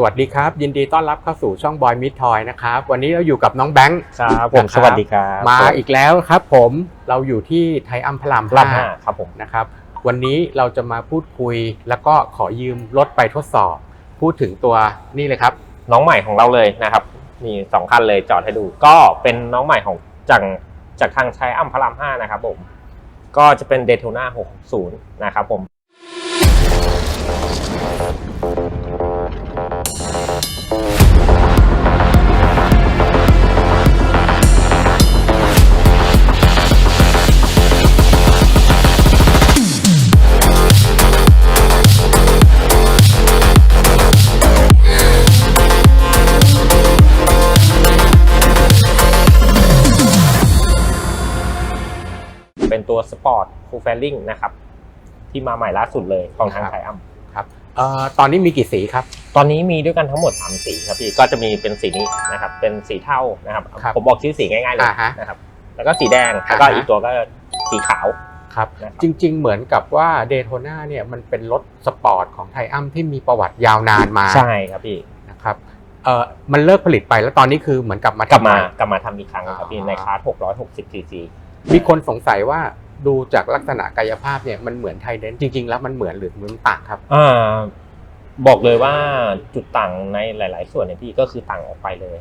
สวัสดีครับ ยินดีต้อนรับเข้าสู่ช่องบอยมิดทอยนะครับวันนี้เราอยู่กับน้องแบงค์ครับผมนะครับสวัสดีครับมาอีกแล้วครับ ผมเราอยู่ที่ไทยอัมพลามลาบห้าครับผมนะครับ วันนี้เราจะมาพูดคุยแล้วก็ขอยืมรถไปทดสอบ พูดถึงตัวนี่เลยครับ น้องใหม่ของเราเลยนะครับมีสองคันเลยจอดให้ดู ก็เป็นน้องใหม่ของจากจากทางใช้อัมพารามห้านะครับผมก็จะเป็น Daytona 660 นะครับผม เป็นตัวสปอร์ตฟูลแฟลลิ่งนะครับที่มาใหม่ล่าสุดเลยของทางครับไทอัมครับเอ่อตอนนี้มีกี่สีครับ ตอนนี้มีด้วยกันทั้งหมด 3 สีครับพี่ก็จะมีเป็นสีนี้นะครับ เป็นสีเทานะครับครับผมบอกชื่อสีง่ายๆเลยอ่าฮะนะครับ แล้วก็สีแดงแล้วก็อ่าฮะอีกตัวก็สีขาวครับนะครับจริง ๆ เหมือนกับว่าเดโ t นาเนี่ยมันเป็นรถสปอร์ตของไทอัมที่มีประวัติยาวนานมาใช่ครับพี่นะครับเอ่อมันเลิกผลิตไปแล้วตอนนี้คือเหมือนกับมากลับมาทำใหกลับมาทำอีกครั้งครับพี่อ่าในคลาส660 cc มีคนสงสัยว่าดูจากลักษณะกายภาพเนี่ยมันเหมือนไทเดนจริง ๆ แล้วมันเหมือนหรือมันต่างครับ อ่าบอกเลยว่าจุดต่างในหลาย ๆ ส่วนเนี่ยพี่ก็คือต่างออกไปเลย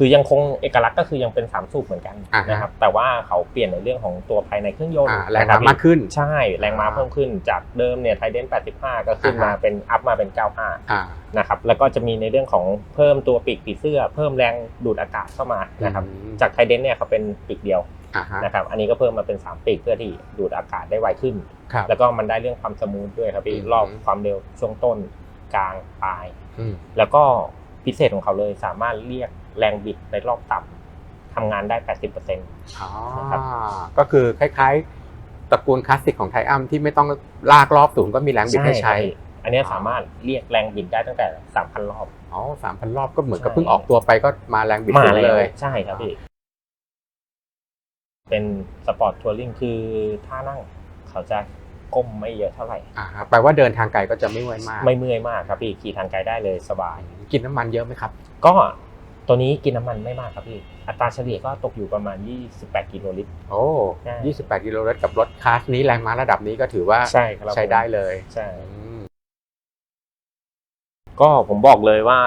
คือยังคงเอกลักษณ์ก็คือยังเป็นสามสูบเหมือนกันอ่าฮะนะครับแต่ว่าเขาเปลี่ยนในเรื่องของตัวภายในเครื่องยนต์อ่าแรงนะคม้าบมากขึ้นใช่แรงม้าเพิ่มขึ้นจากเดิมเนี่ยไทเดน85 ก็ขึ้นมาอ่าฮะเป็นอัพมาเป็น 95อ่านะครับแล้วก็จะมีในเรื่องของเพิ่มตัวปีกผีเสื้อ เพิ่มแรงดูดอากาศเข้ามานะครับอืมจากไทเดนเนี่ยเขาเป็นปีกเดียวอ่าฮะนะครับอันนี้ก็เพิ่มมาเป็น3ปีกเพื่อที่ดูดอากาศได้ไวขึ้นครับแล้วก็มันได้เรื่องความสมูทด้วยครับพี่อืมรอบความเร็วช่วงต้นกลางปลายอืมแล้วก็พิเศษของเขาเลยสามารถเรียก แรงบิดในรอบต่ำทำงานได้ 80%อ๋อนะครับก็คือคล้ายๆตระกูลคลาสสิกของไทอัมที่ไม่ต้องลากรอบสูงก็มีแรงบิดให้ใช้ครับพี่อันเนี้ยสามารถเรียกแรงบิดได้ตั้งแต่ 3,000 รอบ อ๋อสามพันรอบก็เหมือนกับใช่เพิ่งออกตัวไปก็มาแรงบิดมาสูงเลเลยยใช่ครับพี่ เป็นสปอร์ตทัวริงคือท่านั่งเขาจะก้มไม่เยอะเท่าไหร่อ่าฮะแปลว่าเดินทางไกลก็จะไม่เมื่อยมาก ไม่เมื่อยมากครับพี่ขี่ทางไกลได้เลยสบาย กินน้ำมันเยอะไหมครับ ก็ ตัวนี้กินน้ำมันไม่มากครับพี่อัตราเฉลี่ยก็ตกอยู่ประมาณ 28 กิโลลิตร โอ้ใช่ ยี่สิบแปดกิโลเมตรกับรถคลาสนี้แรงม้าระดับนี้ก็ถือว่าใช่ครับใช้ได้เลยใช่ อืมก็ผมบอกเลยว่า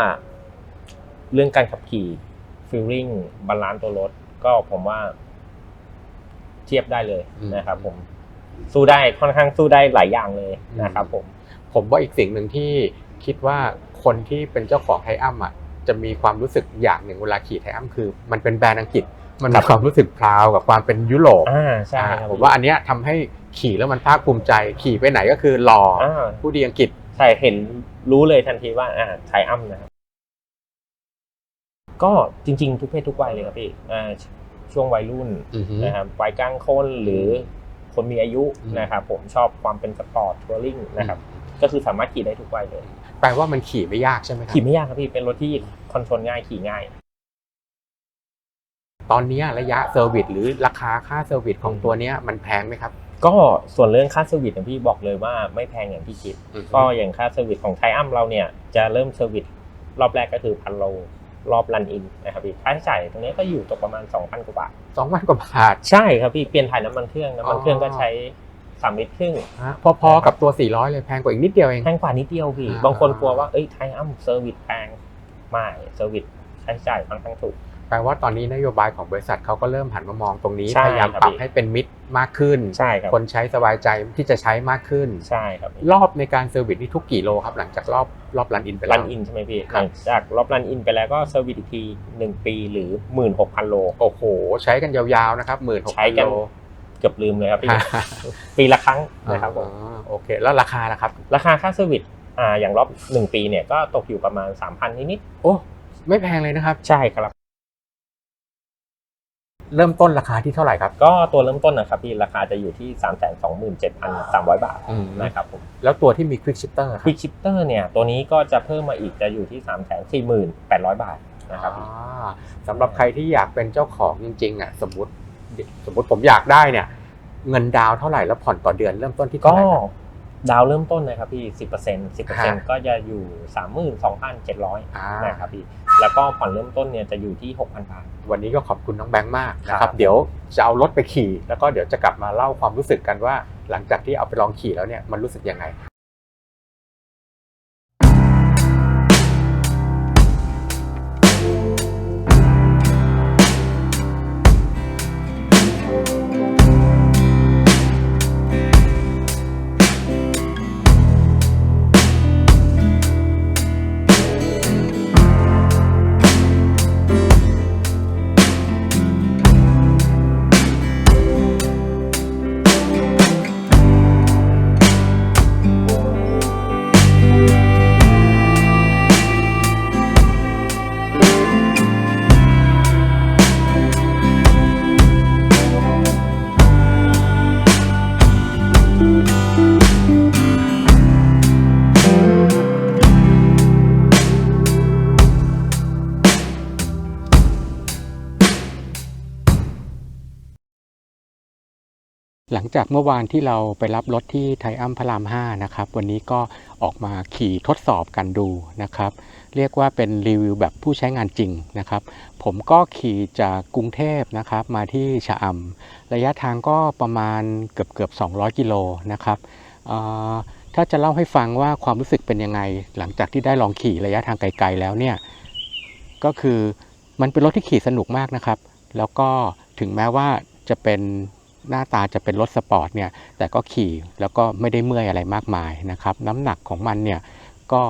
เรื่องการขับขี่ฟีลลิ่งบาลานซ์ตัวรถ ก็ผมว่า เทียบได้เลยนะครับ ผมสู้ได้ค่อนข้างสู้ได้หลายอย่างเลยนะครับ ผม ผมว่าอีกสิ่งหนึ่งที่คิดว่าคนที่เป็นเจ้าของไทอัมอะ จะมีความรู้สึกอย่างหนึ่งเวลาขี่ไทอัมคือ มันเป็นแบรนด์อังกฤษ มันมีความรู้สึกพราวกับความเป็นยุโรปอ่าใช่อ่าครับผมว่าอันเนี้ยทำให้ขี่แล้วมันภาคภูมิใจ ขี่ไปไหนก็คือหล่อออ่าผู้ดีอังกฤษใช่เห็นรู้เลยทันทีว่าอ่าไทอัมนะครับก็จริง ๆ ทุกเพศทุกวัยเลยครับพี่อ่าช่วงวัยรุ่นอือฮึนะครับวัยกลางคนหรือคนมีอายุอืมนะครับผมชอบความเป็นสปอร์ตทัวริงนะครับก็คือสามารถขี่ได้ทุกวัยเลย แปลว่ามันขี่ไม่ยากใช่ไหมครับขี่ไม่ยากครับพี่เป็นรถที่คอนโทรลง่ายขี่ง่าย ตอนเนี้ยระยะเซอร์วิสหรือราคาค่าเซอร์วิสของตัวเนี้ยมันแพงไหมครับ ก็ส่วนเรื่องค่าเซอร์วิสเนี่ยพี่บอกเลยว่าไม่แพงอย่างที่คิด อือฮึ ก็อย่างค่าเซอร์วิสของไทอัมเราเนี่ยจะเริ่มเซอร์วิสรอบแรกก็คือพันโลรอบรันอินนะครับพี่ค่าใช้จ่ายตรงนี้ก็อยู่ตกประมาณ2,000กว่าบาท สองพันกว่าบาท ใช่ครับพี่เปลี่ยนถ่ายน้ำมันเครื่องน้ำมันอ๋อเครื่องก็ใช้ สามลิตรครึ่งฮะพอๆกับตัว 400 เลยแพงกว่าอีกนิดเดียวเอง แพงกว่านิดเดียวพี่ อ่า บางคนกลัวว่า เอ้ยไทอัมเซอร์วิสแพงไม่เซอร์วิสค่าใช้จ่ายค่อนข้างถูก แปลว่าตอนนี้นโยบายของบริษัทเขาก็เริ่มหันมามองตรงนี้ ใช่พยายามครับปรับพี่ ให้เป็นมิตรมากขึ้น ใช่ครับคนใช้สบายใจที่จะใช้มากขึ้น ใช่ครับรอบในการเซอร์วิสนี่ทุกกี่โลครับ หลังจากรอบรอบรันอินไปแล้รัวนอินใช่ไหมพี่ครับหลังจากรอบรันอินไปแล้วก็เซอร์วิสอีกทีหนึ่งปีหรือหมื่นหกพันโล โอ้โห ใช้กันยาวๆนะครับหมื่นหกใช้พันกัน โล เกือบลืมเลยครับพี่ปีละครั้งนะครับผมอ๋อโอเค แล้วราคาล่ะครับ ราคาค่าเซอร์วิสอ่าอย่างรอบหนึ่งปีเนี่ยก็ตกอยู่ประมาณ3,000นิดโอ้ไม่แพงเลยนะครับๆใช่ครับ เริ่มต้นราคาที่เท่าไหร่ครับ ก็ตัวเริ่มต้นนะครับพี่ราคาจะอยู่ที่327,300บาทอืมนะครับผมแล้วตัวที่มีควิกชิปเตอร์ควิกชิปเตอร์เนี่ยตัวนี้ก็จะเพิ่มมาอีกจะอยู่ที่348,800บาทนะครับพี่สำหรับใครที่อยากเป็นเจ้าของจริงๆอะสมมติ สมมติผมอยากได้เนี่ย เงินดาวน์เท่าไหร่แล้วผ่อนต่อเดือนเริ่มต้นที่ก็เท่าไหร่ครับ ดาวเริ่มต้นนะครับพี่สิบเปอร์เซ็นต์สิบเปอร์เซ็นต์ฮะก็จะอยู่สามหมื่นสองพันเจ็ดร้อยอ่านะครับพี่แล้วก็ผ่อนเริ่มต้นเนี่ยจะอยู่ที่หกพันบาท วันนี้ก็ขอบคุณน้องแบงค์มากนะคครัรับ บ เดี๋ยวจะเอารถไปขี่ แล้วก็เดี๋ยวจะกลับมาเล่าความรู้สึกกันว่า หลังจากที่เอาไปลองขี่แล้วเนี่ยมันรู้สึกยังไง หลังจากเมื่อวานที่เราไปรับรถที่ไทอัมพระราม5นะครับ วันนี้ก็ออกมาขี่ทดสอบกันดูนะครับ เรียกว่าเป็นรีวิวแบบผู้ใช้งานจริงนะครับ ผมก็ขี่จากกรุงเทพนะครับมาที่ชะอำระยะทางก็ประมาณเกือบเกือบ200 กิโลนะครับถ้าจะเล่าให้ฟังว่าความรู้สึกเป็นยังไง หลังจากที่ได้ลองขี่ระยะทางไกลๆแล้วเนี่ยก็คือมันเป็นรถที่ขี่สนุกมากนะครับ แล้วก็ถึงแม้ว่าจะเป็น หน้าตาจะเป็นรถสปอร์ตเนี่ยแต่ก็ขี่แล้วก็ไม่ได้เมื่อยอะไรมากมายนะครับน้ำหนักของมันเนี่ยก็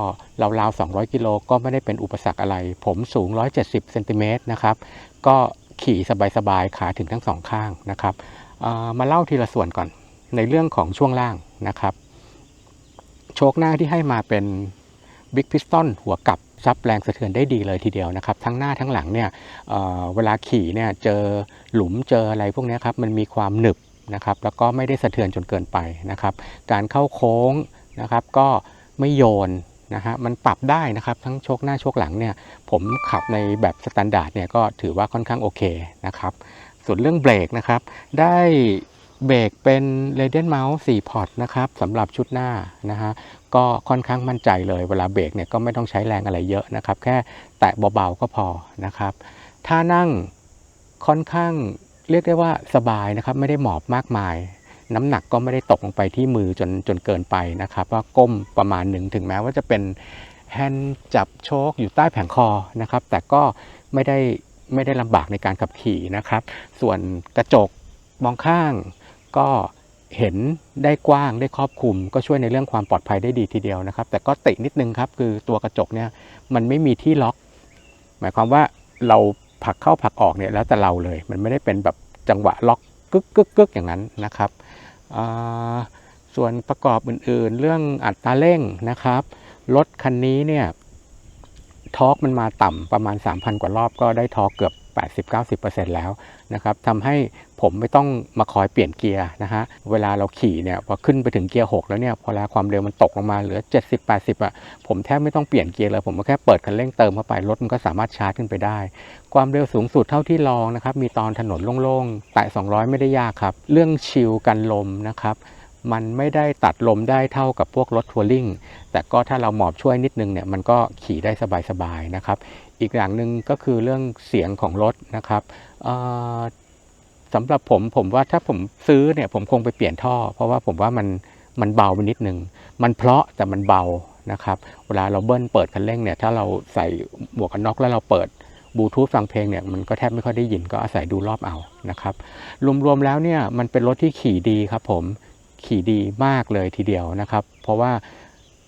ราวๆ 200 กิโลก็ไม่ได้เป็นอุปสรรคอะไร ผมสูง 170เซนติเมตรนะครับก็ขี่สบายๆ ขาถึงทั้งสองข้างนะครับมาเล่าทีละส่วนก่อนในเรื่องของช่วงล่างนะครับ โชคหน้าที่ให้มาเป็น Big Piston หัวกลับ ซับแรงสะเทือนได้ดีเลยทีเดียวนะครับ ทั้งหน้าทั้งหลังเนี่ยเเวลาขี่เนี่ยเจอหลุมเจออะไรพวกนี้ครับมันมีความหนึบนะครับ แล้วก็ไม่ได้สะเทือนจนเกินไปนะครับ การเข้าโค้งนะครับก็ไม่โยนนะฮะมันปรับได้นะครับทั้งโชคหน้าโชคหลังเนี่ยผมขับในแบบสแตนดาร์ดเนี่ยก็ถือว่าค่อนข้างโอเคนะครับส่วนเรื่องเบรกนะครับได้ เบรกเป็น r a d i a n Mouse 4พอร์ตนะครับสำหรับชุดหน้านะฮะก็ค่อนข้างมั่นใจเลยเวลาเบรกเนี่ยก็ไม่ต้องใช้แรงอะไรเยอะนะครับ แค่แตะเบาๆก็พอนะครับถ้านั่งค่อนข้างเรียกได้ว่าสบายนะครับ ไม่ได้หมอบมากมาย น้ำหนักก็ไม่ได้ตกลงไปที่มือจนจนเกินไปนะครับ ว่าก้มประมาณหนึ่งถึงแม้ว่าจะเป็นแฮนด์จับโชคอยู่ใต้แผงคอนะครับ แต่ก็ไม่ได้ไม่ได้ลำบากในการขับขี่นะครับ ส่วนกระจกมองข้าง ก็เห็นได้กว้างได้ครอบคลุม ก็ช่วยในเรื่องความปลอดภัยได้ดีทีเดียวนะครับ แต่ก็ตินิดนึงครับคือตัวกระจกเนี่ยมันไม่มีที่ล็อก หมายความว่าเราผลักเข้าผลักออกเนี่ยแล้วแต่เราเลย มันไม่ได้เป็นแบบจังหวะล็อกกึกกึกกึกอย่างนั้นนะครับส่วนประกอบอื่นๆ เรื่องอัตราเร่งนะครับรถคันนี้เนี่ยทอร์กมันมาต่ำประมาณ 3,000 กว่ารอบก็ได้ทอร์กเกือบ 80-90%แล้วนะครับทำให้ผมไม่ต้องมาคอยเปลี่ยนเกียร์นะฮะเวลาเราขี่เนี่ยพอขึ้นไปถึงเกียร์ 6 แล้วเนี่ยพอเวลาความเร็วมันตกลงมาเหลือ 70-80 อะผมแทบไม่ต้องเปลี่ยนเกียร์เลยผมก็แค่เปิดคันเร่งเติมเข้าไปรถมันก็สามารถชาร์จขึ้นไปได้ ความเร็วสูงสุดเท่าที่ลองนะครับมีตอนถนนโล่งๆแตะ200 ไม่ได้ยากครับ เรื่องชิลกันลมนะครับมันไม่ได้ตัดลมได้เท่ากับพวกรถทัวริงแต่ก็ถ้าเราหมอบช่วยนิดนึงเนี่ยมันก็ขี่ได้สบายๆนะครับ อีกอย่างหนึ่งก็คือเรื่องเสียงของรถนะครับสำหรับผมผมว่าถ้าผมซื้อเนี่ยผมคงไปเปลี่ยนท่อ เพราะว่าผมว่ามันมันเบาไปนิดนึง มันเพราะแต่มันเบานะครับ เวลาเราเบิ้ลเปิดคันเร่งเนี่ยถ้าเราใส่หมวกกันน็อกแล้วเราเปิดบลูทูธฟังเพลงเนี่ยมันก็แทบไม่ค่อยได้ยินก็อาศัยดูรอบเอานะครับ รวมๆแล้วเนี่ยมันเป็นรถที่ขี่ดีครับผมขี่ดีมากเลยทีเดียวนะครับ เพราะว่า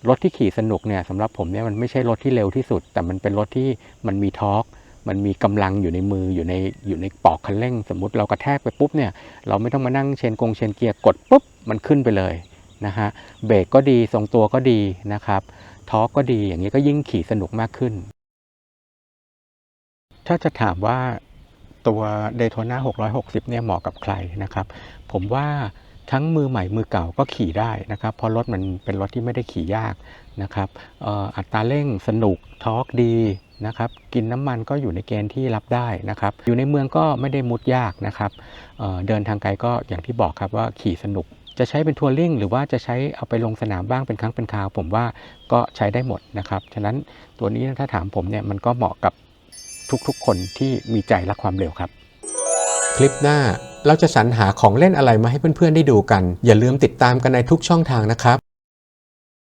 รถที่ขี่สนุกเนี่ยสำหรับผมเนี่ยมันไม่ใช่รถที่เร็วที่สุด แต่มันเป็นรถที่มันมีทอร์กมันมีกำลังอยู่ในมืออยู่ในอยู่ในปอกคันเร่ง สมมุติเรากระแทกไปปุ๊บเนี่ยเราไม่ต้องมานั่งเชนกงเชนเกียร์กดปุ๊บมันขึ้นไปเลยนะฮะเบรกก็ดีทรงตัวก็ดีนะครับทอร์กก็ดีอย่างนี้ก็ยิ่งขี่สนุกมากขึ้น ถ้าจะถามว่าตัว Daytona 660 เนี่ยเหมาะกับใครนะครับ ผมว่า ทั้งมือใหม่มือเก่าก็ขี่ได้นะครับ เพราะรถมันเป็นรถที่ไม่ได้ขี่ยากนะครับอ,อ,อัตราเร่งสนุกทอร์กดีนะครับกินน้ำมันก็อยู่ในเกณฑ์ที่รับได้นะครับ อยู่ในเมืองก็ไม่ได้มุดยากนะครับเเดินทางไกลก็อย่างที่บอกครับว่าขี่สนุก จะใช้เป็นทัวริงหรือว่าจะใช้เอาไปลงสนามบ้างเป็นครั้งเป็นคราว ผมว่าก็ใช้ได้หมดนะครับ ฉะนั้นตัวนี้ถ้าถามผมเนี่ยมันก็เหมาะกับทุกๆคนที่มีใจรักความเร็วครับ คลิปหน้า เราจะสรรหาของเล่นอะไรมาให้เพื่อนๆได้ดูกัน อย่าลืมติดตามกันในทุกช่องทางนะครับ